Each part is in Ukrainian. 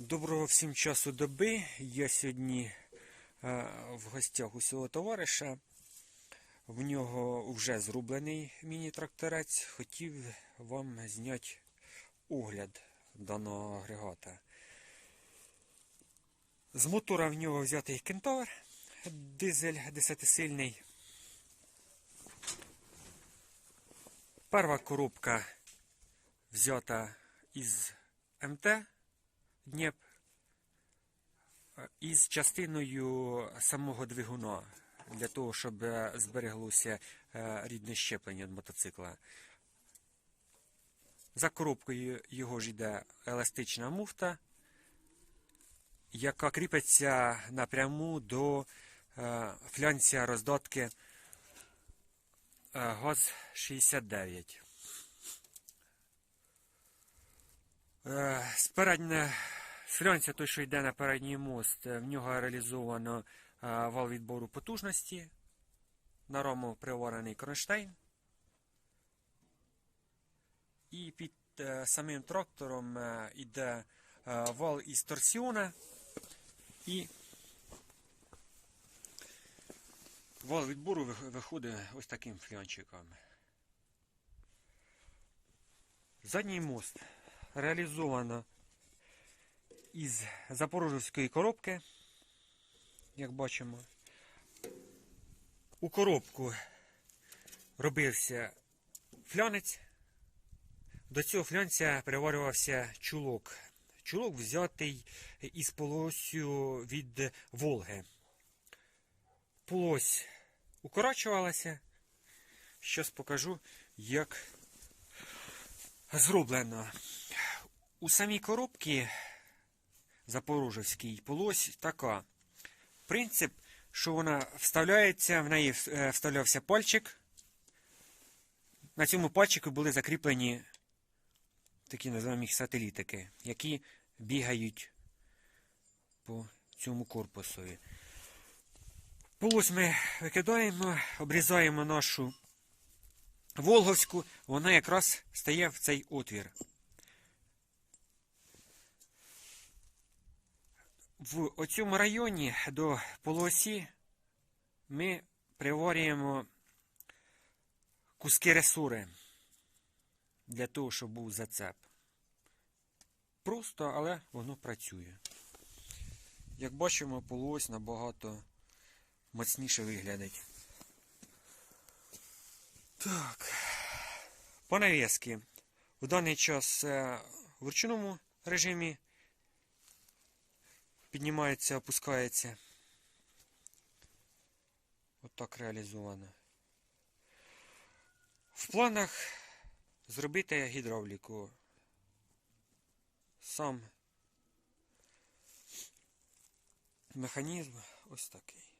Доброго всім часу доби. Я сьогодні е, в гостях у свого товариша. В нього вже зроблений міні-тракторець. Хотів вам зняти огляд даного агрегата. З мотора в нього взятий кентавр, дизель 10-сильний. Перша коробка взята із МТ Дніп е, із частиною самого двигуна для того, щоб е, збереглося е, рідне щеплення від мотоцикла. За коробкою його ж йде еластична муфта, яка кріпиться напряму до е, флянця роздатки е, ГАЗ-69. Флянця, той, що йде на передній мост, е, в нього реалізовано е, вал відбору потужності. На рому приварений кронштейн. І під е, самим трактором йде вал із торсіона і вал відбору виходить ось таким флянчиком. Задній мост реалізовано із запорожівської коробки, як бачимо. У коробку робився флянець. До цього флянця приварювався чулок. Чулок взятий із полосю від Волги. Полось укорочувалася. Щас покажу, як зроблено. У самій коробці Запорожецькій полось така. Принцип, що вона вставляється, в неї е, вставлявся пальчик. На цьому пальчику були закріплені такі називаємо їх сателітики, які бігають по цьому корпусові. Полось ми викидаємо, обрізаємо нашу Волговську, вона якраз стає в цей отвір. В оцьому районі до полуосі ми приварюємо куски ресури для того, щоб був зацеп. Просто, але воно працює. Як бачимо, полуось набагато моцніше виглядить. Так. По навіски. В даний час е, в ручному режимі піднімається, опускається. Отак реалізовано. В планах зробити гідравліку. Сам механізм ось такий.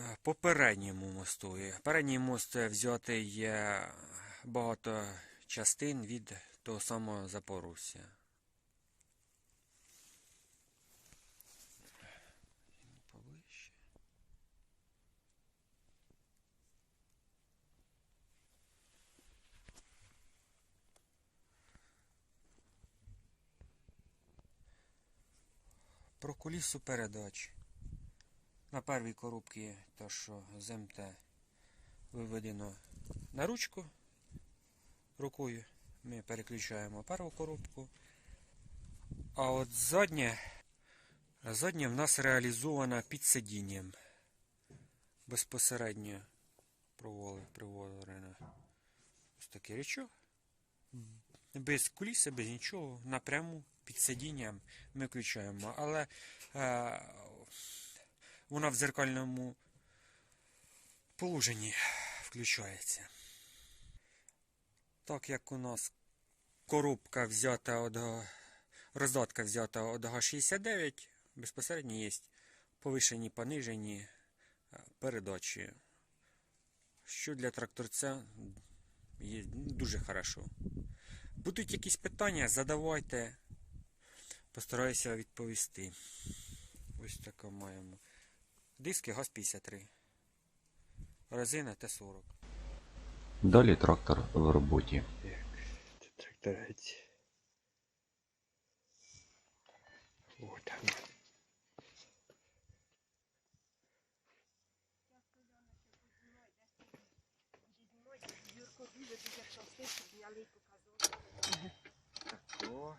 Е, По передньому мосту. Передній мост взятий багато частин від того самого Запорожця. Про кулісу передач. На первій коробці то, що з МТ виведено на ручку рукою. Ми переключаємо першу коробку. А от задня, задня в нас реалізована під сидінням. Безпосередньо приварено ось такий речок. Без куліси, без нічого, напряму під сидінням ми включаємо. Але е, вона в дзеркальному положенні включається. Так як у нас коробка взята од роздатка взята від га-69, безпосередньо є повишені, понижені е, передачі. Що для тракторця є дуже хорошо. Будуть якісь питання, задавайте. Постараюся відповісти. Ось таке маємо. Диски ГАЗ-53. Резина Т-40. Далі трактор в роботі. Так, міні-тракторець. От. Юрко дуже дуже просив, щоб зняли і показували. О,